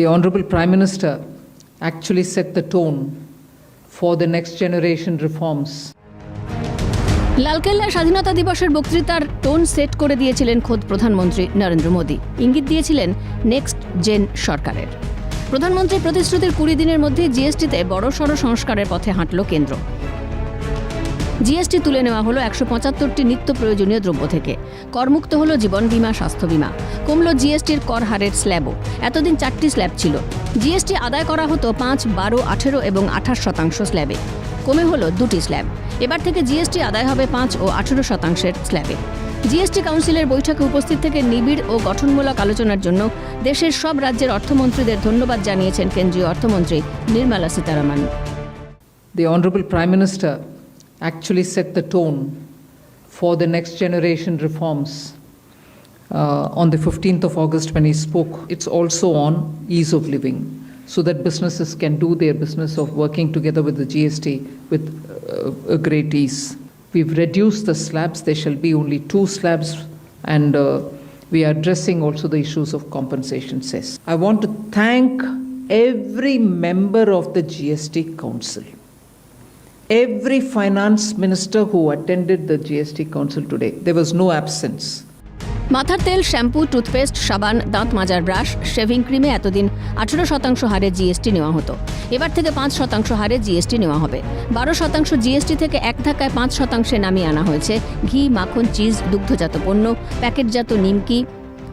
The Honorable Prime Minister actually set the tone for the next generation reforms. Lal Qila স্বাধীনতা দিবসের বক্তৃতার tone set করে দিয়েছিলেন খোদ প্রধানমন্ত্রী নরেন্দ্র মোদী। ইঙ্গিত দিয়েছিলেন নেক্সট জেন সরকারের। প্রধানমন্ত্রীর প্রতিশ্রুতির কুড়ি দিনের মধ্যে জিএসটিতে বড়সড় সংস্কারের পথে হাঁটল কেন্দ্র। জিএসটি তুলে নেওয়া হলো একশো পঁচাত্তরটি নিত্য প্রয়োজনীয় দ্রব্য থেকে। করমুক্ত হলো জীবন বীমা, স্বাস্থ্য বীমা। কমলো জিএসটির কর হারের স্ল্যাবও। এতদিন চারটি স্ল্যাব ছিল। জিএসটি আদায় করা হতো পাঁচ, বারো, আঠেরো এবং আঠাশ শতাংশ স্ল্যাবে। কমে হলো দুটি স্ল্যাব। এবার থেকে জিএসটি আদায় হবে পাঁচ ও আঠেরো শতাংশের স্ল্যাবে। জিএসটি কাউন্সিলের বৈঠকে উপস্থিত থেকে নিবিড় ও গঠনমূলক আলোচনার জন্য দেশের সব রাজ্যের অর্থমন্ত্রীদের ধন্যবাদ জানিয়েছেন কেন্দ্রীয় অর্থমন্ত্রী Nirmala Sitharaman. The Honorable Prime Minister actually set the tone for the next generation reforms uh, on the 15th of August when he spoke. It's also on ease of living so that businesses can do their business of working together with the GST with uh, a great ease. We've reduced the slabs, there shall be only two slabs, and uh, we are addressing also the issues of compensation cess. I want to thank every member of the GST Council every finance minister who attended the GST Council today. There was no absence. মাথার তেল, shampoo, toothpaste, সাবান, দাঁত মাজার brush, shaving ক্রিমে এতদিন আঠেরো শতাংশ হারে GST নেওয়া হতো এবার থেকে পাঁচ শতাংশ হারে জিএসটি নেওয়া হবে বারো শতাংশ জিএসটি থেকে এক ধাক্কায় পাঁচ শতাংশে নামিয়ে আনা হয়েছে ঘি, মাখন, চিজ, দুগ্ধজাত পণ্য, প্যাকেটজাত নিমকি,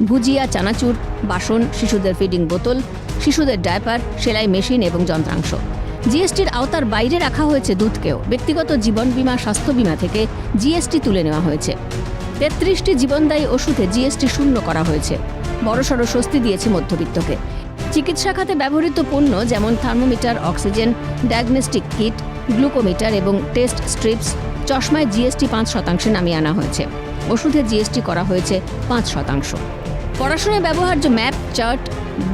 ভুজিয়া, চানাচুর, বাসন, শিশুদের ফিডিং বোতল, শিশুদের ডায়পার, সেলাই মেশিন এবং যন্ত্রাংশ জিএসটির আওতার বাইরে রাখা হয়েছে দুধকেও। ব্যক্তিগত জীবন বীমা, স্বাস্থ্য বীমা থেকে জিএসটি তুলে নেওয়া হয়েছে। তেত্রিশটি জীবনদায়ী ওষুধে জিএসটি শূন্য করা হয়েছে। বড়সড় স্বস্তি দিয়েছে মধ্যবিত্তকে। চিকিৎসা খাতে ব্যবহৃত পণ্য যেমন thermometer, oxygen, diagnostic kit, glucometer এবং টেস্ট স্ট্রিপস চশমায় জিএসটি পাঁচ শতাংশে নামিয়ে আনা হয়েছে। ওষুধে জিএসটি করা হয়েছে পাঁচ শতাংশ। পড়াশোনায় ব্যবহার্য map, chart,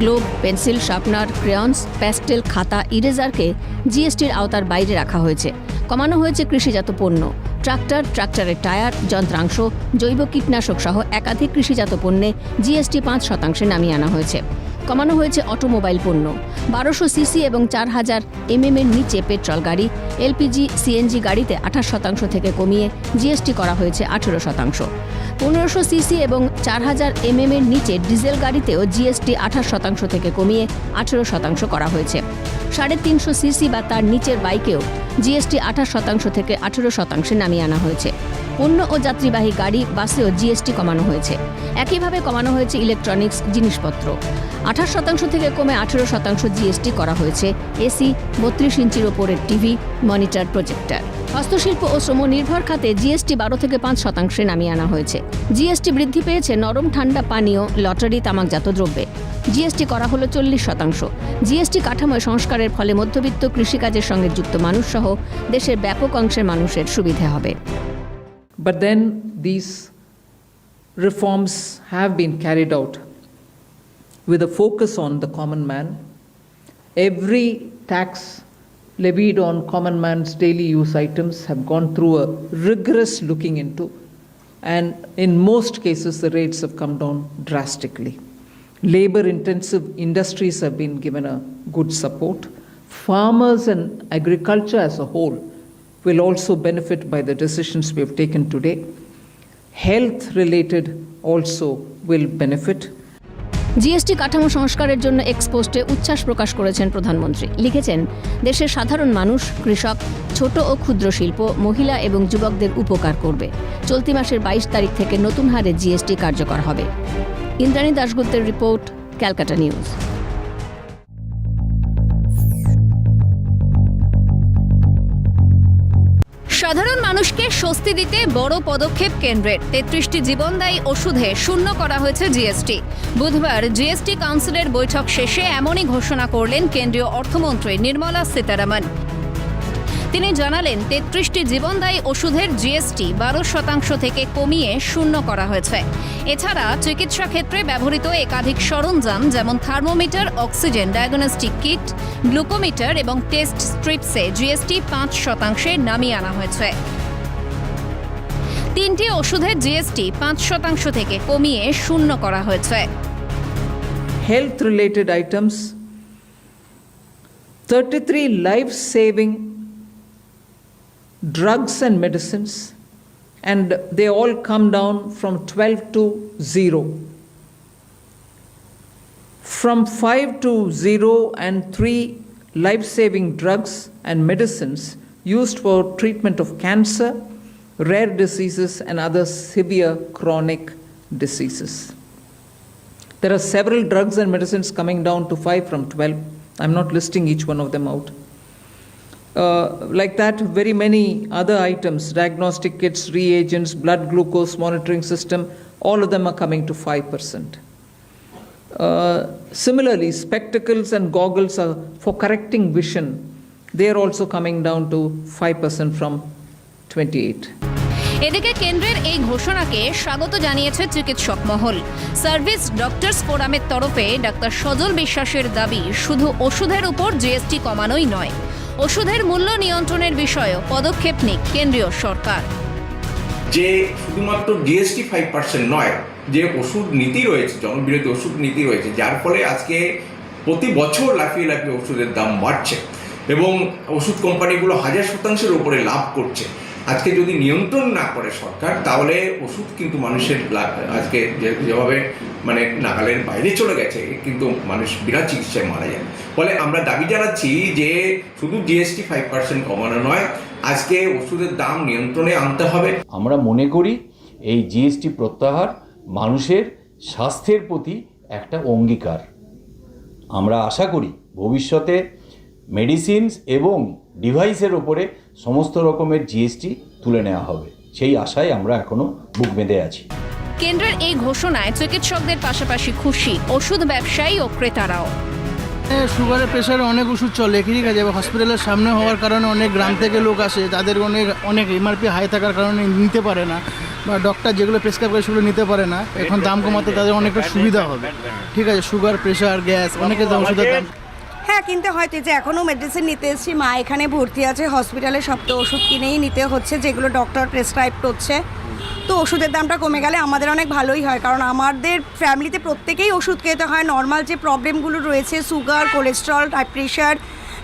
globe, pencil, sharpener, crayons, pastel, খাতা, ইরেজারকে জিএসটির আওতার বাইরে রাখা হয়েছে। কমানো হয়েছে কৃষিজাত পণ্য। ট্রাক্টর, ট্রাক্টরের টায়ার, যন্ত্রাংশ, জৈব কীটনাশক সহ একাধিক কৃষিজাত পণ্যে জিএসটি পাঁচ শতাংশে নামিয়ে আনা হয়েছে। কমানো হয়েছে অটোমোবাইল পণ্য। বারোশো সিসি এবং চার হাজার এমএম এর নিচে পেট্রোল গাড়ি, এলপিজি, সিএনজি গাড়িতে আঠাশ শতাংশ থেকে কমিয়ে জিএসটি করা হয়েছে আঠেরো শতাংশ। পনেরোশো সিসি এবং চার হাজার এমএম এর নিচে ডিজেল গাড়িতেও জিএসটি আঠাশ শতাংশ থেকে কমিয়ে আঠেরো শতাংশ করা হয়েছে। সাড়ে তিনশো সিসি বা তার নিচের বাইকেও জিএসটি আঠাশ শতাংশ থেকে আঠেরো শতাংশে নামিয়ে আনা হয়েছে। পণ্য ও যাত্রীবাহী গাড়ি বাসেও জিএসটি কমানো হয়েছে। একইভাবে কমানো হয়েছে ইলেকট্রনিক্স জিনিসপত্র। আঠাশ শতাংশ থেকে কমে আঠেরো শতাংশ জিএসটি করা হয়েছে। এসি, বত্রিশ ইঞ্চির ওপরের টিভি, মনিটর, প্রজেক্টর। হস্তশিল্প ও শ্রম নির্ভর খাতে জিএসটি বারো থেকে পাঁচ শতাংশে নামিয়ে আনা হয়েছে। জিএসটি বৃদ্ধি পেয়েছে নরম, ঠান্ডা, পানীয়, লটারি, তামাকজাত দ্রব্যে। জিএসটি করা হলো চল্লিশ শতাংশ। জিএসটি কাঠামোয় সংস্কারের ফলে মধ্যবিত্ত কৃষিকাজের সঙ্গে যুক্ত মানুষ সহ দেশের ব্যাপক অংশের মানুষের সুবিধে হবে। But then these reforms have been carried out with a focus on the common man. Every tax levied on common man's daily use items have gone through a rigorous looking into, and in most cases, the rates have come down drastically. Labor intensive industries have been given a good support. Farmers and agriculture as a whole will also benefit by the decisions we have taken today. Health related also will benefit. GST কাঠামো সংস্কারের জন্য এক্সপোস্টে উচ্ছ্বাস প্রকাশ করেছেন প্রধানমন্ত্রী লিখেছেন, দেশের সাধারণ মানুষ, কৃষক, ছোট ও ক্ষুদ্র শিল্প, মহিলা এবং যুবকদের উপকার করবে চলতি মাসের বাইশ তারিখ থেকে নতুন হারে জিএসটি কার্যকর হবে ইন্দ্রাণী দাশগুপ্তের রিপোর্ট, ক্যালকাটা নিউজ মানুষকে স্বস্তি দিতে বড় পদক্ষেপ কেন্দ্রের। তেত্রিশটি জীবনদায়ী ওষুধে শূন্য করা হয়েছে জিএসটি। বুধবার জিএসটি কাউন্সিলের বৈঠক শেষে এমনই ঘোষণা করলেন কেন্দ্রীয় অর্থমন্ত্রী নির্মলা সীতারামন। তিনি জানালেন, তেত্রিশটি জীবনদায়ী ওষুধের জিএসটি বারো শতাংশ থেকে কমিয়ে শূন্য করা হয়েছে। এছাড়া চিকিৎসা ক্ষেত্রে ব্যবহৃত একাধিক সরঞ্জাম যেমন thermometer, oxygen diagnostic kit, glucometer এবং টেস্ট স্ট্রিপসে জিএসটি পাঁচ শতাংশে নামিয়ে আনা হয়েছে। তিনটি ওষুধের জিএসটি পাঁচ শতাংশ থেকে কমিয়ে শূন্য করা হয়েছে। Health related items thirty three life saving drugs and medicines and they all come down from twelve to zero from five to zero and three life saving drugs and medicines used for treatment of cancer rare diseases, and other severe chronic diseases. There are several drugs and medicines coming down to 5 from 12. I'm not listing each one of them out. Uh, like that, very many other items diagnostic kits, reagents, blood glucose monitoring system all of them are coming to 5%. Uh, similarly, spectacles and goggles are for correcting vision. They are also coming down to 5% from 28. এদিকে কেন্দ্রের এই ঘোষণাকে স্বাগত জানিয়েছে চিকিৎসক মহল। Service doctors ফোরামের তরফে doctor সজল বিশ্বাসের দাবি শুধু ওষুধের উপর জিএসটি কমানোই নয়। ওষুধের মূল্য নিয়ন্ত্রণের বিষয়েও পদক্ষেপ নিক কেন্দ্রীয় সরকার। যে শুধুমাত্র জিএসটি ফাইভ পার্সেন্ট নয় যে ওষুধ নীতি রয়েছে জনবিরোধী ওষুধ নীতি রয়েছে যার ফলে আজকে প্রতি বছর লাফিয়ে লাফিয়ে ওষুধের দাম বাড়ছে এবং ওষুধ কোম্পানিগুলো হাজার শতাংশের উপরে লাভ করছে। আজকে যদি নিয়ন্ত্রণ না করে সরকার, তাহলে ওষুধ কিন্তু মানুষের আজকে যেভাবে মানে নাগালের বাইরে চলে গেছে, কিন্তু মানুষ বিরাট চিকিৎসায় মারা যায়। ফলে আমরা দাবি জানাচ্ছি যে শুধু জিএসটি ফাইভ পার্সেন্ট কমানো নয়, আজকে ওষুধের দাম নিয়ন্ত্রণে আনতে হবে। আমরা মনে করি এই জিএসটি প্রত্যাহার মানুষের স্বাস্থ্যের প্রতি একটা অঙ্গীকার। আমরা আশা করি ভবিষ্যতে মেডিসিনস এবং ডিভাইসের ওপরে সমস্ত রকমের জিএসটি তুলে নেওয়া হবে। সেই আশায় আমরা এখনও বুক বেঁধে আছি। কেন্দ্রের এই ঘোষণায় চিকিৎসকদের পাশাপাশি খুশি ওষুধ ব্যবসায়ী ও ক্রেতারাও। এ, সুগারের প্রেশারে অনেক ওষুধ চলে ঠিক আছে হসপিটালের সামনে হওয়ার কারণে অনেক গ্রাম থেকে লোক আসে তাদের অনেক অনেক এমআরপি হাই থাকার কারণে নিতে পারে না বা ডক্টর যেগুলো প্রেসক্রাইব করে সেগুলো নিতে পারে না এখন দাম কমাতে তাদের অনেকটা সুবিধা হবে। ঠিক আছে সুগার প্রেশার গ্যাস অনেকের দাম ওষুধের দাম হ্যাঁ কিনতে হয়তো যে এখনও মেডিসিন নিতে এসেছি, মা এখানে ভর্তি আছে। হসপিটালে সব তো ওষুধ কিনেই নিতে হচ্ছে, যেগুলো ডক্টর প্রেসক্রাইব করছে। তো ওষুধের দামটা কমে গেলে আমাদের অনেক ভালোই হয়, কারণ আমাদের ফ্যামিলিতে প্রত্যেকেই ওষুধ খেতে হয়। নর্মাল যে প্রবলেমগুলো রয়েছে সুগার কোলেস্ট্রল হাই প্রেশার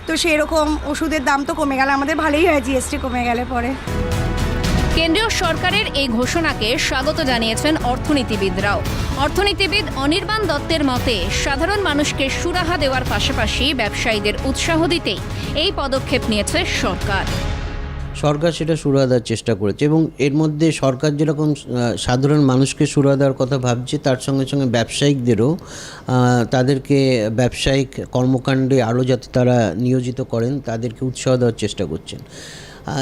তো সেরকম ওষুধের দাম তো কমে গেলে আমাদের ভালোই হয় জিএসটি কমে গেলে পরে। কেন্দ্রীয় সরকারের এই ঘোষণাকে স্বাগত জানিয়েছেন অর্থনীতিবিদরাও। অর্থনীতিবিদ অনির্বাণ দত্তের মতে, সাধারণ মানুষকে সুরাহা দেওয়ার পাশাপাশি ব্যবসায়ীদের উৎসাহ দিতেই এই পদক্ষেপ নিয়েছে সরকার। সরকার সেটা সুরাহা দেওয়ার চেষ্টা করেছে এবং এর মধ্যে সরকার যেরকম সাধারণ মানুষকে সুরাহা দেওয়ার কথা ভাবছে, তার সঙ্গে সঙ্গে ব্যবসায়িকদেরও তাদেরকে ব্যবসায়িক কর্মকাণ্ডে আরও যাতে তারা নিয়োজিত করেন, তাদেরকে উৎসাহ দেওয়ার চেষ্টা করছেন।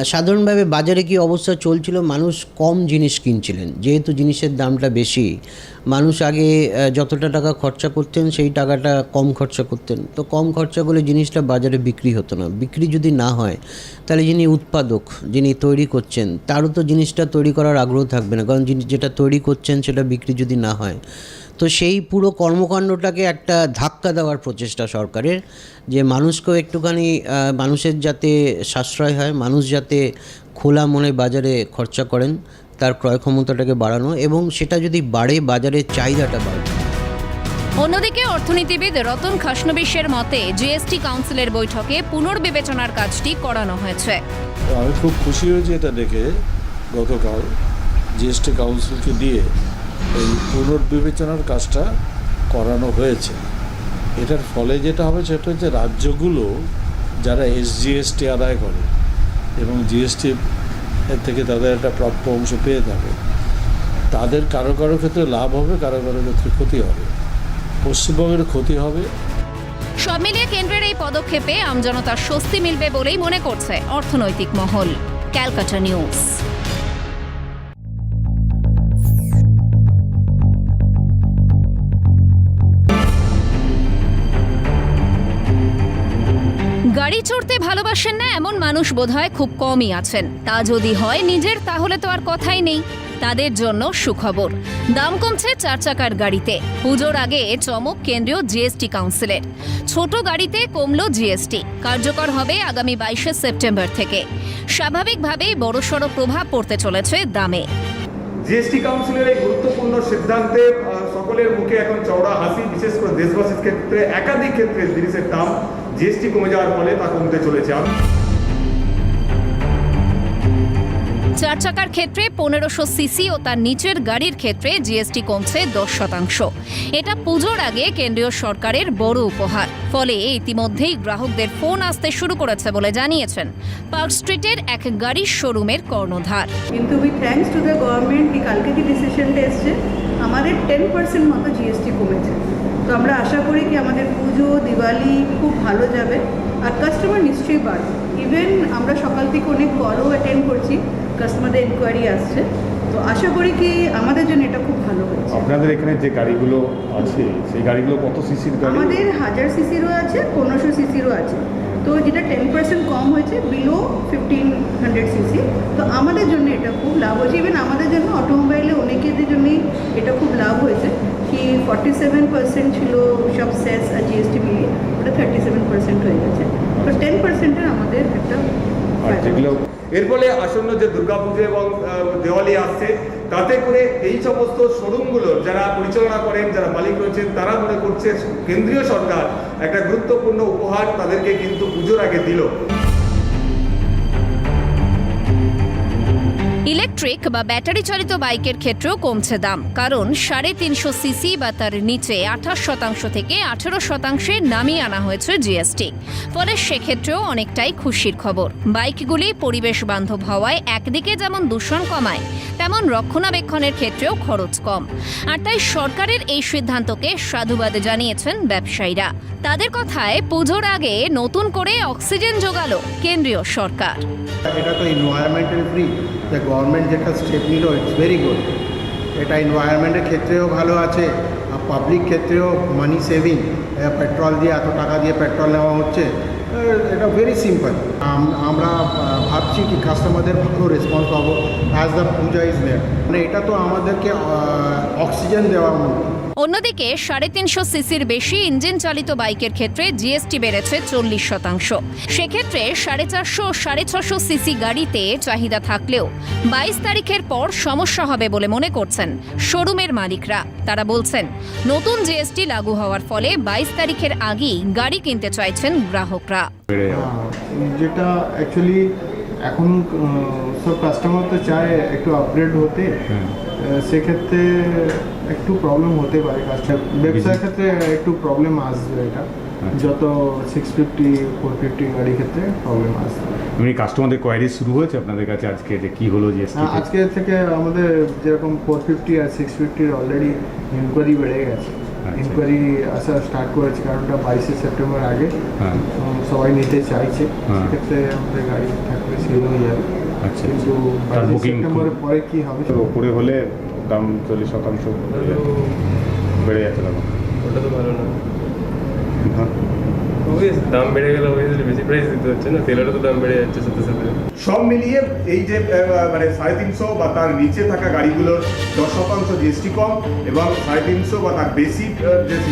সাধারণভাবে বাজারে কি অবস্থা চলছিল? মানুষ কম জিনিস কিনছিলেন। যেহেতু জিনিসের দামটা বেশি, মানুষ আগে যতটা টাকা খরচা করতেন, সেই টাকাটা কম খরচা করতেন। তো কম খরচা করলে জিনিসটা বাজারে বিক্রি হতো না। বিক্রি যদি না হয়, তাহলে যিনি উৎপাদক, যিনি তৈরি করছেন, তারও তো জিনিসটা তৈরি করার আগ্রহ থাকবে না। কারণ যিনি যেটা তৈরি করছেন, সেটা বিক্রি যদি না হয় তো সেই পুরো কর্মকাণ্ডটাকে একটা ধাক্কা দেওয়ার প্রচেষ্টা সরকারের যে মানুষকেও একটুখানি মানুষের যাতে সাশ্রয় হয় মানুষ যাতে খোলা মনে বাজারে খরচা করেন তার ক্রয় ক্ষমতাটাকে বাড়ানো এবং সেটা যদি বাড়ে বাজারের চাহিদাটা বাড়বে অন্যদিকে অর্থনীতিবিদ রতন খাসনবিশের মতে জিএসটি কাউন্সিলের বৈঠকে পুনর্বিবেচনার কাজটি করানো হয়েছে। আমি খুব খুশি হয়েছি এটা দেখে গতকাল জিএসটি কাউন্সিলকে দিয়ে এই পুনর্বিবেচনার কাজটা করানো হয়েছে। এটার ফলে যেটা হবে সেটা হচ্ছে রাজ্যগুলো যারা এস এসজিএসটি আদায় করে এবং জিএসটি এর থেকে তাদের একটা প্রাপ্য অংশ পেয়ে থাকে, তাদের কারও কারও ক্ষেত্রে লাভ হবে, কারও কারও ক্ষেত্রে ক্ষতি হবে। পশ্চিমবঙ্গের ক্ষতি হবে। সব মিলিয়ে কেন্দ্রের এই পদক্ষেপে আমজনতার স্বস্তি মিলবে বলেই মনে করছে অর্থনৈতিক মহল, ক্যালকাটা নিউজ। গাড়ি চড়তে ভালোবাসেন না এমন মানুষ বোধহয় খুব কমই আছেন। তা যদি হয় নিজের, তাহলে তো আর কথাই নেই। তাদের জন্য সুখবর। দাম কমছে চার চাকার গাড়িতে। পুজোর আগে চমক কেন্দ্রীয় জিএসটি কাউন্সিলের। ছোট গাড়িতে কমলো জিএসটি। কার্যকর হবে আগামী বাইশে সেপ্টেম্বর থেকে। স্বাভাবিকভাবেই বড়সড় প্রভাব পড়তে চলেছে দামে। জিএসটি কাউন্সিলের এই গুরুত্বপূর্ণ সিদ্ধান্তে সকলের মুখে এখন চওড়া হাসি, বিশেষ করে দেশবাসীর ক্ষেত্রে, একাধিক ক্ষেত্রে জিনিসের দাম জিএসটি কমে যাওয়ার ফলে তা কমতে চলেছে। আমি চার চাকার ক্ষেত্রে পনেরোশো সিসি ও তার নিচের গাড়ির ক্ষেত্রে জিএসটি কমছে দশ শতাংশ। এটা পুজোর আগে কেন্দ্রীয় সরকারের বড় উপহার। ফলে ইতিমধ্যেই গ্রাহকদের ফোন আসতে শুরু করেছে বলে জানিয়েছেন পার্ক স্ট্রিটের এক গাড়ির শোরুমের কর্ণধার। কিন্তু we thanks to the government কালকে কি ডিসিশনটা এসছে? আমাদের টেন পার্সেন্ট মতো জিএসটি কমেছে। তো আমরা আশা করি কি আমাদের পুজো দিওয়ালি খুব ভালো যাবে আর কাস্টমার নিশ্চয়ই বাড়বে। ইভেন আমরা সকাল থেকে অনেক কলও অ্যাটেন্ড করছি কাস্টমারদের এনকোয়ারি আসছে। তো আশা করি কি আমাদের জন্য এটা খুব ভালো হয়েছে। আপনাদের এখানে যে গাড়িগুলো আছে সেই গাড়িগুলো কত সিসির গাড়ি? আমাদের হাজার সিসিরও আছে পনেরোশো সিসিরও আছে। তো যেটা টেন পার্সেন্ট কম হয়েছে বিলো ফিফটিন হান্ড্রেড সিসি তো আমাদের জন্য এটা খুব লাভ হয়েছে। ইভেন আমাদের জন্য অটোমোবাইলে অনেকেদের জন্যই এটা খুব লাভ হয়েছে কি ফর্টি সেভেন পার্সেন্ট ছিল সব সেস আর জিএসটি মিলিয়ে, ওটা থার্টি সেভেন পার্সেন্ট হয়ে গেছে। তো টেন পার্সেন্টের আমাদের একটা এর ফলে আসন্ন যে দুর্গাপুজো এবং দেওয়ালি আসছে, তাতে করে এই সমস্ত শোরুমগুলো যারা পরিচালনা করেন, যারা মালিক রয়েছেন, তারা মনে করছে কেন্দ্রীয় সরকার একটা গুরুত্বপূর্ণ উপহার তাদেরকে কিন্তু পুজোর আগে দিল। ইলেকট্রিক বা ব্যাটারি চালিত বাইকের ক্ষেত্রেও কমছে দাম, কারণ সাড়ে তিনশো সিসি বা তার নিচে আঠাশ শতাংশ থেকে আঠেরো শতাংশে নামিয়ে আনা হয়েছে জিএসটি। ফলে সেক্ষেত্রেও অনেকটাই খুশির খবর। বাইকগুলি পরিবেশ বান্ধব হওয়ায় একদিকে যেমন দূষণ কমায়, তেমন রক্ষণাবেক্ষণের ক্ষেত্রেও খরচ কম। আর তাই সরকারের এই সিদ্ধান্তকে সাধুবাদ জানিয়েছেন ব্যবসায়ীরা। তাদের কথায় পুজোর আগে নতুন করে অক্সিজেন জোগালো কেন্দ্রীয় সরকার। এটা তো গভর্নমেন্ট যেটা স্টেপ নিল ইটস ভেরি গুড এটা এনভায়রনমেন্টের ক্ষেত্রেও ভালো আছে, আর পাবলিক ক্ষেত্রেও মানি সেভিং পেট্রোল দিয়ে এত টাকা দিয়ে পেট্রোল নেওয়া হচ্ছে এটা ভেরি সিম্পল আমরা ভাবছি কি কাস্টমারদের ভালো রেসপন্স পাবো as the Puja is there মানে এটা তো আমাদেরকে অক্সিজেন দেওয়ার মতো। অন্যদিকে সাড়ে তিনশো সিসির বেশি ইঞ্জিন চালিত বাইকের ক্ষেত্রে জিএসটি বেড়েছে চল্লিশ শতাংশ। সেক্ষেত্রে সাড়ে চারশো সাড়ে ছশো সিসি গাড়িতে চাহিদা থাকলেও বাইশ তারিখের পর সমস্যা হবে বলে মনে করছেন শোরুমের মালিকরা। তারা বলছেন নতুন জিএসটি লাগু হওয়ার ফলে বাইশ তারিখের আগেই গাড়ি কিনতে চাইছেন গ্রাহকরা। যেটা অ্যাকচুয়ালি এখন সব কাস্টমার তো চায় একটু আপগ্রেড হতে। সেক্ষেত্রে একটু প্রবলেম হতে পারে কাস্টমার ব্যবসার ক্ষেত্রে একটু প্রবলেম আসবে এটা। যত সিক্স ফিফটি ফোর ফিফটি গাড়ি ক্ষেত্রে প্রবলেম আসবে। এমনি কাস্টমারদের কোয়ারি শুরু হয়েছে আপনাদের কাছে আজকে যে কি হলো আহ, আজকে থেকে আমাদের যেরকম ফোর ফিফটি আর সিক্স ফিফটির অলরেডি ইনকোয়ারি বেড়ে গেছে। আচ্ছা। ইনকোয়ারি আসা স্টার্ট করেছে কারণ ওটা বাইশে সেপ্টেম্বর আগে। হ্যাঁ। সবাই নিতে চাইছে। হ্যাঁ। সেক্ষেত্রে আমাদের গাড়ি থাকলে সেল হয়ে যাবে। আচ্ছা। কিন্তু বাইশে বুকিং সেপ্টেম্বরের পরে কি হবে? উপরে হলে দাম চল্লিশ শতাংশ বেড়ে যাচ্ছে তখন ওটা তো ভালো না। হ্যাঁ। দাম বেড়ে গেলে বেশি প্রাইস দিতে হচ্ছে না, তেলেরও তো দাম বেড়ে যাচ্ছে সাথে সাথে। সব মিলিয়ে এই যে মানে সাড়ে তিনশো বা তার নিচে থাকা গাড়িগুলোর দশ শতাংশ জিএসটি কম এবং সাড়ে তিনশো বা তার বেশি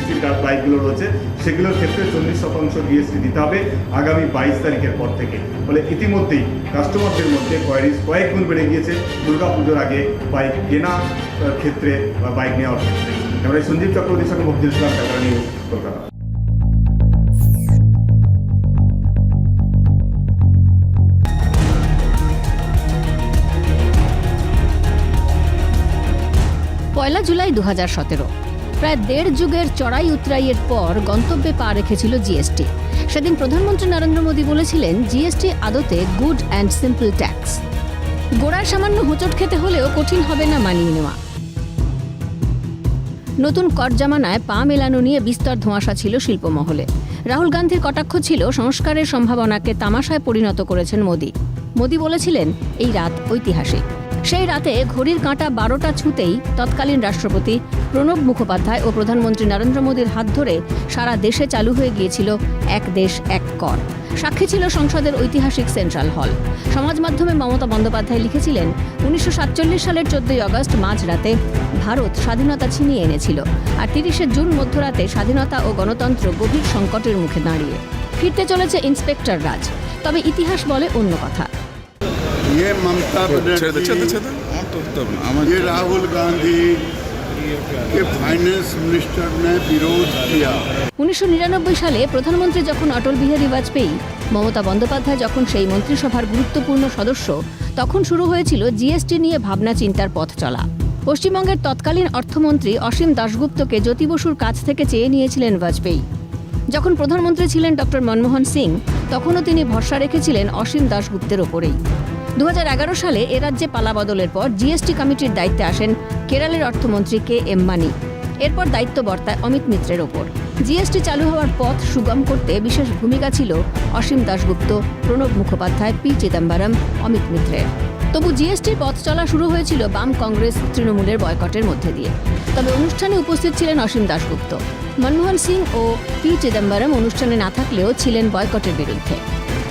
যে বাইকগুলো রয়েছে, সেগুলোর ক্ষেত্রে চল্লিশ শতাংশ জিএসটি দিতে হবে আগামী বাইশ তারিখের পর থেকে। ফলে ইতিমধ্যেই কাস্টমারদের মধ্যে কোয়ারিজ কয়েক গুণ বেড়ে গিয়েছে। দুর্গা পুজোর আগে বাইক কেনা ক্ষেত্রে বা বাইক নেওয়ার ক্ষেত্রে। আমরা সঞ্জীব চক্রবর্তীর সঙ্গে মফিজুল ইসলাম ক্যামেরা নিউজ, কলকাতা। পয়লা জুলাই দু প্রায় দেড় যুগের চড়াই উতরাইয়ের পর গন্তব্যে পা রেখেছিল জিএসটি। সেদিন প্রধানমন্ত্রী নরেন্দ্র মোদী বলেছিলেন, জিএসটি আদতে গুড অ্যান্ড সিম্পল ট্যাক্স। গোড়ায় সামান্য হোঁচট খেতে হলেও কঠিন হবে না মানিয়ে নেওয়া। নতুন কর জামানায় পা মেলানো নিয়ে বিস্তর ধোঁয়াশা ছিল শিল্পমহলে। রাহুল গান্ধীর কটাক্ষ ছিল সংস্কারের সম্ভাবনাকে তামাশায় পরিণত করেছেন মোদী। মোদী বলেছিলেন, এই রাত ঐতিহাসিক। সেই রাতে ঘড়ির কাঁটা বারোটা ছুঁতেই তৎকালীন রাষ্ট্রপতি প্রণব মুখোপাধ্যায় ও প্রধানমন্ত্রী নরেন্দ্র মোদীর হাত ধরে সারা দেশে চালু হয়ে গিয়েছিল এক দেশ, এক কর। সাক্ষী ছিল সংসদের ঐতিহাসিক সেন্ট্রাল হল। সমাজ মাধ্যমে মমতা বন্দ্যোপাধ্যায় লিখেছিলেন, উনিশশো সাতচল্লিশ সালের চোদ্দই আগস্ট মাঝরাতে ভারত স্বাধীনতা ছিনিয়ে এনেছিল আর তিরিশে জুন মধ্যরাতে স্বাধীনতা ও গণতন্ত্র গভীর সংকটের মুখে দাঁড়িয়ে। ফিরতে চলেছে ইন্সপেক্টর রাজ। তবে ইতিহাস বলে অন্য কথা। ये ममता बनर्जी ये राहुल गांधी कि फाइनेंस मिनिस्टर ने विरोध किया উনিশশো নিরানব্বই সালে প্রধানমন্ত্রী যখন অটল বিহারী বাজপেয়ী মমতা বন্দ্যোপাধ্যায় যখন সেই মন্ত্রিসভার গুরুত্বপূর্ণ সদস্য তখন শুরু হয়েছিল জিএসটি নিয়ে ভাবনা চিন্তার পথ চলা পশ্চিমবঙ্গের তৎকালীন অর্থমন্ত্রী অসীম দাশগুপ্তকে জ্যোতি বসুর কাছ থেকে চেয়ে নিয়েছিলেন বাজপেয়ী যখন প্রধানমন্ত্রী ছিলেন ডক্টর মনমোহন সিং তখনও তিনি ভরসা রেখেছিলেন অসীম দাশগুপ্তের ওপরেই দু হাজার এগারো সালে এ রাজ্যে পালাবদলের পর জিএসটি কমিটির দায়িত্বে আসেন কেরালের অর্থমন্ত্রী কে এম মানি। এরপর দায়িত্ব বর্তায় অমিত মিত্রের ওপর। জিএসটি চালু হওয়ার পথ সুগম করতে বিশেষ ভূমিকা ছিল অসীম দাশগুপ্ত, প্রণব মুখোপাধ্যায়, পি চিদম্বরম, অমিত মিত্রের। তবু জিএসটির পথ চলা শুরু হয়েছিল বাম কংগ্রেস তৃণমূলের বয়কটের মধ্যে দিয়ে। তবে অনুষ্ঠানে উপস্থিত ছিলেন অসীম দাশগুপ্ত। মনমোহন সিং ও পি চিদম্বরম অনুষ্ঠানে না থাকলেও ছিলেন বয়কটের বিরুদ্ধে।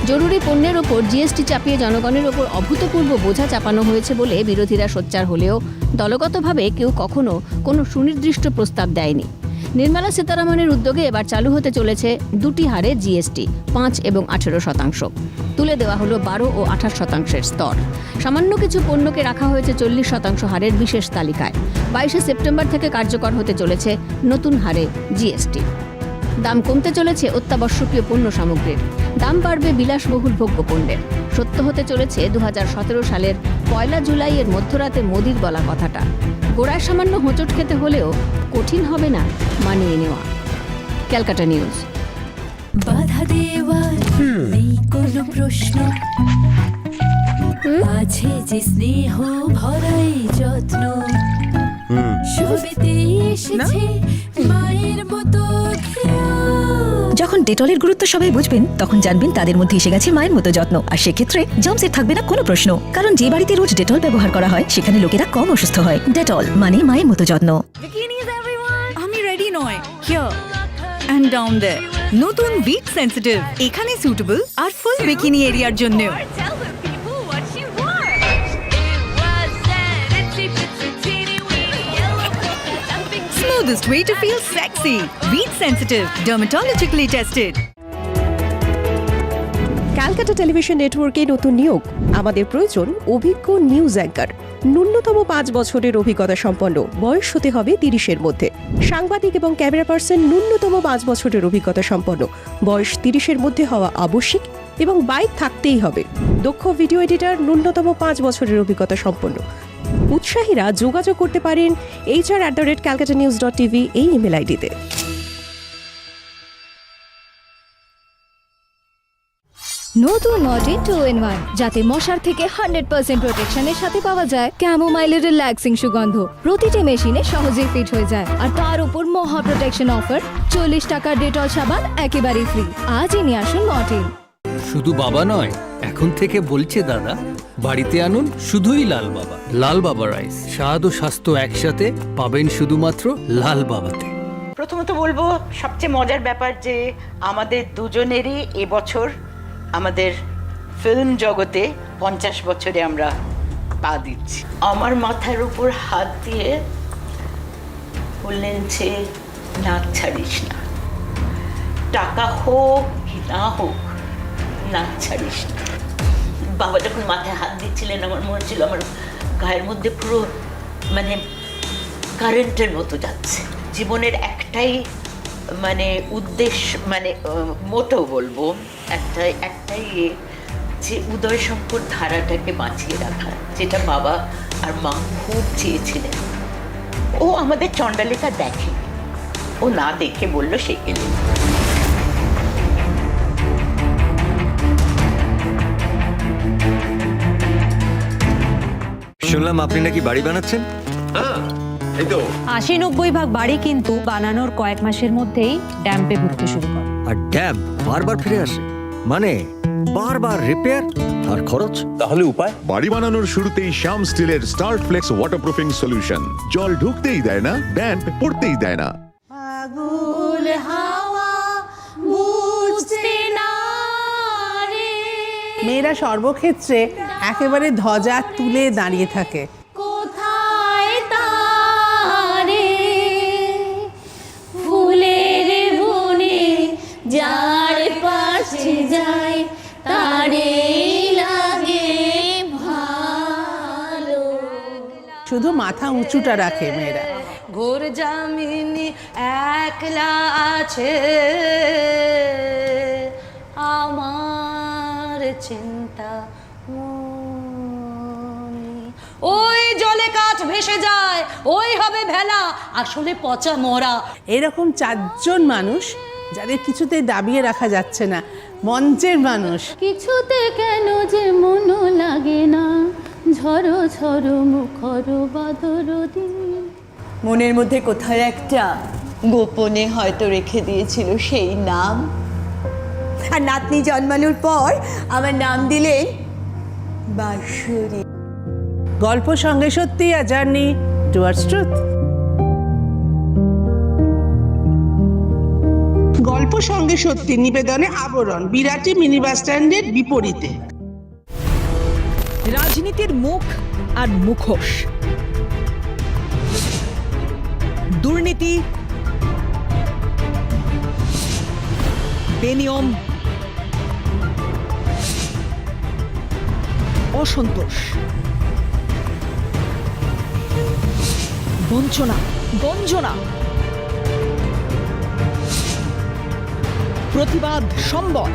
জরুরি পণ্যের ওপর জিএসটি চাপিয়ে জনগণের ওপর অভূতপূর্ব বোঝা চাপানো হয়েছে বলে বিরোধীরা সোচ্চার হলেও দলগতভাবে কেউ কখনো কোনো সুনির্দিষ্ট প্রস্তাব দেয়নি। নির্মলা সীতারামনের উদ্যোগে এবার চালু হতে চলেছে দুটি হারে জিএসটি, পাঁচ এবং আঠেরো শতাংশ। তুলে দেওয়া হলো বারো ও আঠাশ শতাংশের স্তর। সামান্য কিছু পণ্যকে রাখা হয়েছে চল্লিশ শতাংশ হারের বিশেষ তালিকায়। বাইশে সেপ্টেম্বর থেকে কার্যকর হতে চলেছে নতুন হারে জিএসটি। দাম কমতে চলেছে অত্যাবশ্যকীয় পণ্য সামগ্রীর। দাম বাড়বে বিলাসবহুল ভোগ্য পণ্যের সত্য হতে চলেছে দু হাজার সতেরো সালের পয়লা জুলাইয়ের মধ্যরাতে মোদির বলা কথাটা। গোড়ায় সামান্য হোঁচট খেতে হলেও কঠিন হবে না মানিয়ে নেওয়া। Calcutta news. বাধা দেওয়ার নেই কোনো প্রশ্ন। আছে যে স্নেহ ভরাই যত্ন সবেতে এসেছে মায়ের মতো খেয়াল। যখন ডেটলের গুরুত্ব সবাই বুঝবেন, তখন জানবেন তাদের মধ্যে এসে গেছে মায়ের মতো যত্ন। আর সেক্ষেত্রে জার্মসের থাকবে না কোনো প্রশ্ন। কারণ যে বাড়িতে রোজ ডেটল ব্যবহার করা হয়, সেখানে লোকেরা কম অসুস্থ হয়। ডেটল মানে মায়ের মতো যত্ন। আমি রেডি নয়। হিয়ার অ্যান্ড ডাউন দেয়ার নতুন বিট সেন্সিটিভ এখানে সুটেবল আর ফুল বিকিনি এরিয়ার জন্য Smoothest way to feel sexy. Beat sensitive, dermatologically tested. Calcutta television নেটওয়ার্কে নতুন নিয়োগ। আমাদের প্রয়োজন অভিজ্ঞ নিউজ অ্যাঙ্কার। ন্যূনতম পাঁচ বছরের অভিজ্ঞতা সম্পন্ন। বয়স হতে হবে তিরিশের মধ্যে। সাংবাদিক এবং ক্যামেরা পার্সন ন্যূনতম পাঁচ বছরের অভিজ্ঞতা সম্পন্ন। বয়স তিরিশের মধ্যে হওয়া আবশ্যিক এবং বাইক থাকতেই হবে। দক্ষ ভিডিও এডিটর ন্যূনতম পাঁচ বছরের অভিজ্ঞতা সম্পন্ন। উৎসাহীরা যোগাযোগ করতে পারেন HR at the rate Calcutta news dot TV এই ইমেল আইডিতে। নতুন মর্টিন টু ইন ওয়ান যাতে মশার থেকে হান্ড্রেড পার্সেন্ট প্রোটেকশনের সাথে পাওয়া যায়। ক্যামোমাইলের রিল্যাক্সিং সুগন্ধ প্রতিটি মেশিনে সহজেই ফিট হয়ে যায়। আর তার উপর মহা প্রোটেকশন অফার চল্লিশ টাকার ডেটল সাবান একেবারেই ফ্রি আজই নিয়ে আসুন মর্টিন শুধু বাবা নয় এখন থেকে বলছে দাদা বাড়িতে আনুন শুধুই লাল বাবা। লাল বাবা রাইস। স্বাদ ও স্বাস্থ্য একসাথে পাবেন শুধুমাত্র লাল বাবাতে। প্রথমত বলব, সবচেয়ে মজার ব্যাপার যে আমাদের দুজনেরই এবছর আমাদের ফিল্ম জগতে পঞ্চাশ বছরে আমরা পা দিচ্ছি। আমার মাথার উপর হাত দিয়ে বললেন যে নাক ছাড়িস না। টাকা হোক না হোক নাক ছাড়িস না। বাবা যখন মাথায় হাত দিচ্ছিলেন, আমার মনে হচ্ছিল আমার গায়ের মধ্যে পুরো মানে কারেন্টের মতো যাচ্ছে। জীবনের একটাই মানে উদ্দেশ্য মানে মোটো বলব, একটাই একটাই ইয়ে যে উদয় শঙ্কর ধারাটাকে বাঁচিয়ে রাখা যেটা বাবা আর মা খুব চেয়েছিলেন। ও আমাদের চণ্ডালিকা দেখে, ও না দেখে বলল সে এলে শুনলাম আপনি নাকি বাড়ি বানাচ্ছেন। এই তো। আশি নব্বই ভাগ বাড়ি কিন্তু বানানোর কয়েক মাসের মধ্যেই ড্যাম্পে ভুগতে শুরু করে। আর ড্যাম বারবার ফিরে আসে। মানে বারবার রিপেয়ার আর খরচ। তাহলে উপায়? বাড়ি বানানোর শুরুতেই শ্যাম স্টিলের স্টার্ট ফ্লেক্স ওয়াটারপ্রুফিং সলিউশন জল ঢুকতেই দেয় না ড্যাম্প পড়তেই দেয় না। পাগল হাওয়া বুঝতে না মেয়েরা সর্বক্ষেত্রে একেবারে ধ্বজা তুলে দাঁড়িয়ে থাকে। যার পাশে যায় তারে লাগে ভালো। শুধু মাথা উঁচুটা রাখে মেয়েরা। ঘোর জামিনী একলা আছে আমার চিন্তা মনি। ওই জলে কাঠ ভেসে যায় ওই হবে ভেলা আসলে পচা মরা। এরকম চারজন মানুষ যাদের কিছুতেই দাবিয়ে রাখা যাচ্ছে না মঞ্চের মানুষ। কিছুতে কেন যে মন লাগে না ঝড়ো ঝড়ো মুখর বাদর দিন মনের মধ্যে কোথায় একটা গোপনে হয়তো রেখে দিয়েছিল সেই নাম। আর নাতনি জন্মানোর পর আমার নাম দিলেন বাঁশুরি। গল্প সঙ্গে সত্যি আর জার্নি টুয়ার্ডস ট্রুথ গল্প সঙ্গে সত্যি নিবেদনে আবরণ বিরাটি মিনি বাস স্ট্যান্ডের বিপরীতে। রাজনীতির মুখ আর মুখোশ। দুর্নীতি। বেনিয়ম। অসন্তোষ। বঞ্চনা গঞ্জনা প্রতিবাদ সম্বল।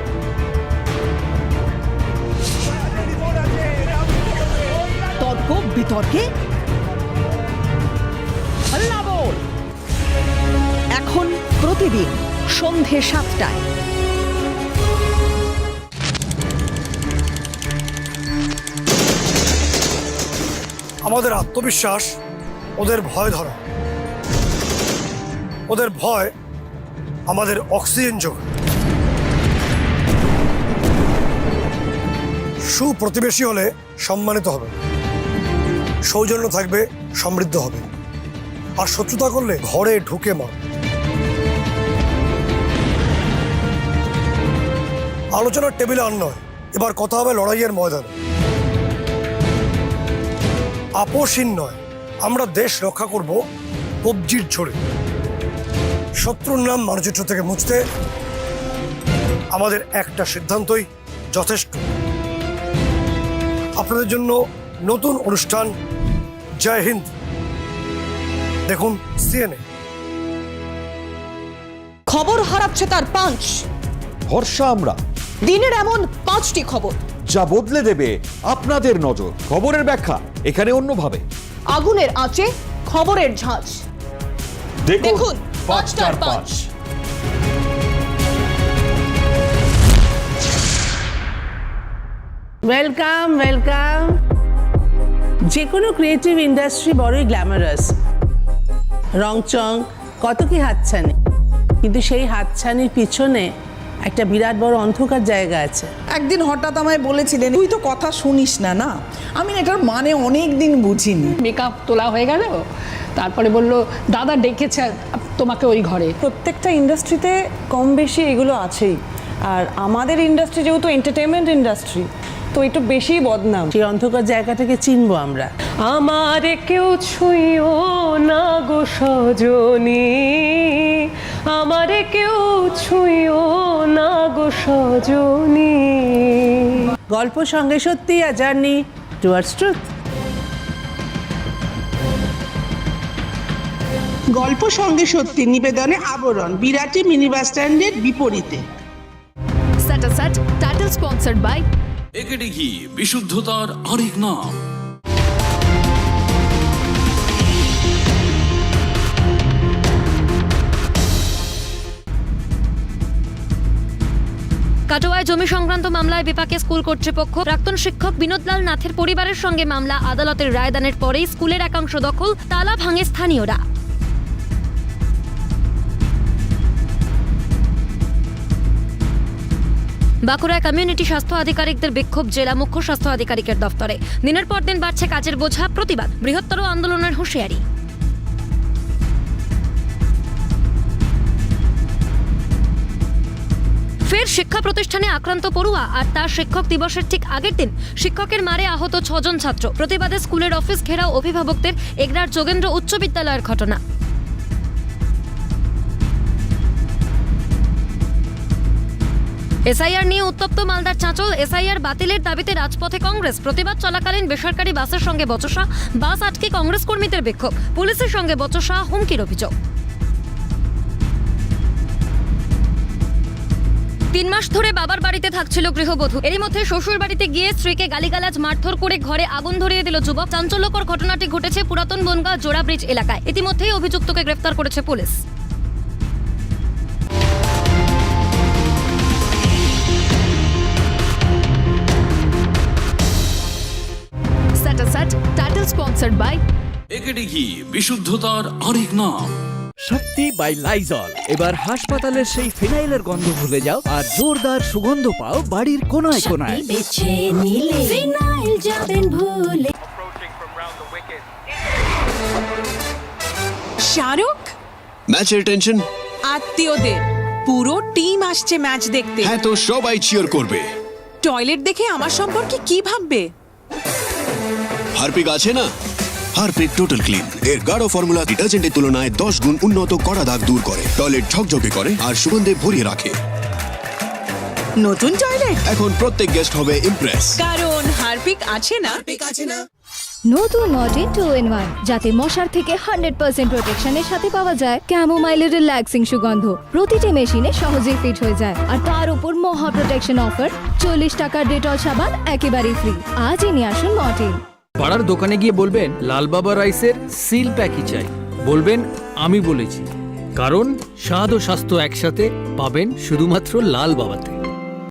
তর্ক বিতর্কে এখন প্রতিদিন সন্ধে সাতটায়। আমাদের আত্মবিশ্বাস ওদের ভয় ধরা। ওদের ভয় আমাদের অক্সিজেন যোগায়। সুপ্রতিবেশী হলে সম্মানিত হবে। সৌজন্য থাকবে, সমৃদ্ধ হবে। আর শত্রুতা করলে ঘরে ঢুকে মার। আলোচনার টেবিলে আর নয়, এবার কথা হবে লড়াইয়ের ময়দানে। আপোষহীন নয়। আমরা দেশ রক্ষা করব কবজির ঝরে শত্রুর নাম মানচিত্র থেকে মুছতে আমাদের একটা সিদ্ধান্তই যথেষ্ট। আপনাদের জন্য নতুন অনুষ্ঠান জয় হিন্দ। দেখুন সিএনএ। খবর হারাচ্ছে তার পাঁচ। ভরসা আমরা। দিনের এমন পাঁচটি খবর। যা বদলে দেবে আপনাদের নজর। খবরের ব্যাখ্যা এখানে অন্যভাবে। আগুনের আঁচে খবরের ঝাঁঝ দেখুন পাঁচটার পাঁচ। ওয়েলকাম ওয়েলকাম যে কোনো ক্রিয়েটিভ ইন্ডাস্ট্রি বড়ই গ্ল্যামারাস রংচং কত কি হাতছানি। কিন্তু সেই হাতছানির পিছনে একটা বিরাট বড় অন্ধকার জায়গা আছে। একদিন হঠাৎ আমায় বলেছিলেন তুই তো কথা শুনিস না না? আমি এটার মানে অনেক দিন বুঝিনি। মেকআপ তোলা হয়ে গেল তারপরে বলল দাদা ডেকেছে তোমাকে ওই ঘরে। প্রত্যেকটা ইন্ডাস্ট্রিতে কম বেশি এগুলো আছেই। আর আমাদের ইন্ডাস্ট্রি যেহেতু এন্টারটেনমেন্ট ইন্ডাস্ট্রি তো একটু বেশি বদনাম। সেই অন্ধকার জায়গাটাকে চিনবো আমরা। আমার কেউ ছুঁইও না গো সজনী। আমারে কেউ ছুঁয়ো না গো সজনী। গল্প সঙ্গে সত্যি আর জার্নি টুয়ার্ডস ট্রুথ গল্প সঙ্গে সত্যি নিবেদনে আবরণ বিরাটি মিনি বাস স্ট্যান্ডের বিপরীতে। স্যাটাসাট টাইটেল স্পন্সার্ড বাই একেডি ঘি বিশুদ্ধতার আরেক নাম। কাটোয়ায় জমি সংক্রান্ত মামলায় বিপাকে স্কুল কর্তৃপক্ষ। প্রাক্তন শিক্ষক বিনোদলাল নাথের পরিবারের সঙ্গে মামলা, আদালতের রায়দানের পরেই স্কুলের একাংশ দখল, তালা ভাঙে স্থানীয়রা। বাঁকুড়ায় কমিউনিটি স্বাস্থ্য আধিকারিকদের বিক্ষোভ জেলা মুখ্য স্বাস্থ্য আধিকারিকের দফতরে। দিনের পর দিন বাড়ছে কাজের বোঝা, প্রতিবাদ, বৃহত্তর আন্দোলনের হুঁশিয়ারি। ফের শিক্ষা প্রতিষ্ঠানে আক্রান্ত পড়ুয়া আর তার শিক্ষক দিবসের ঠিক আগের দিন শিক্ষকের মারে আহত ছজন ছাত্র। প্রতিবাদে স্কুলের অফিস ঘেরাও অভিভাবকদের এগরার যোগেন্দ্র উচ্চ বিদ্যালয়ের ঘটনা। এসআইআর নিয়ে উত্তপ্ত মালদার চাঁচল। এসআইআর বাতিলের দাবিতে রাজপথে কংগ্রেস। প্রতিবাদ চলাকালীন বেসরকারি বাসের সঙ্গে বচসা। বাস আটকে কংগ্রেস কর্মীদের বিক্ষোভ। পুলিশের সঙ্গে বচসা হুমকির অভিযোগ। তিন মাস ধরে বাবার বাড়িতে থাকছিল গৃহবধূ। এরই মধ্যে শ্বশুর বাড়িতে গিয়ে স্ত্রীকে গালিগালাজ মারধর করে ঘরে আগুন ধরিয়ে দিল যুবক। চাঞ্চল্যকর ঘটনাটি ঘটেছে পুরাতন বনগাঁ জোড়া ব্রিজ এলাকায়। ইতিমধ্যেই অভিযুক্তকে গ্রেফতার করেছে পুলিশ। স্পন্সার্ড বাই একেডি ঘি বিশুদ্ধতার আরেক নাম। শক্তি বাই লাইজল এবার হাসপাতালের সেই ফিনাইলের গন্ধ ভুলে যাও আর জোরদার সুগন্ধ পাও বাড়ির কোনায় কোনায়। শাহরুখ? ম্যাচের টেনশন আত্মীয়দের। পুরো টিম আসছে ম্যাচ দেখতে। হ্যাঁ তো সবাই চিয়ার করবে। টয়লেট দেখে আমার সম্পর্কে কি ভাববে? হারপিক আছে না? হারপিক টোটাল ক্লিন এর গাঢ় ফর্মুলা ডিটারজেন্টের তুলনায় দশ গুণ উন্নত কড়া দাগ দূর করে টয়লেট ঝকঝকে করে আর সুগন্ধে ভরিয়ে রাখে। নতুন টয়লেট এখন প্রত্যেক গেস্ট হবে ইমপ্রেস কারণ হারপিক আছে না? আছে না। নতুন মর্টিন টু ইন ওয়ান যাতে মশার থেকে হান্ড্রেড পার্সেন্ট প্রোটেকশনের সাথে পাওয়া যায় ক্যামোমাইলের রিল্যাক্সিং সুগন্ধ। প্রতিটি মেশিনে সহজেই ফিট হয়ে যায়। আর তার উপর মহা প্রোটেকশন অফার চল্লিশ টাকার ডেটল সাবান একেবারেই ফ্রি আজই নিয়ে আসুন মর্টিন পাড়ার দোকানে গিয়ে বলবেন লালবাবা রাইসের সিল প্যাকই চাই। বলবেন, আমি বলেছি। কারণ স্বাদ ও স্বাস্থ্য একসাথে পাবেন শুধুমাত্র লাল বাবাতে।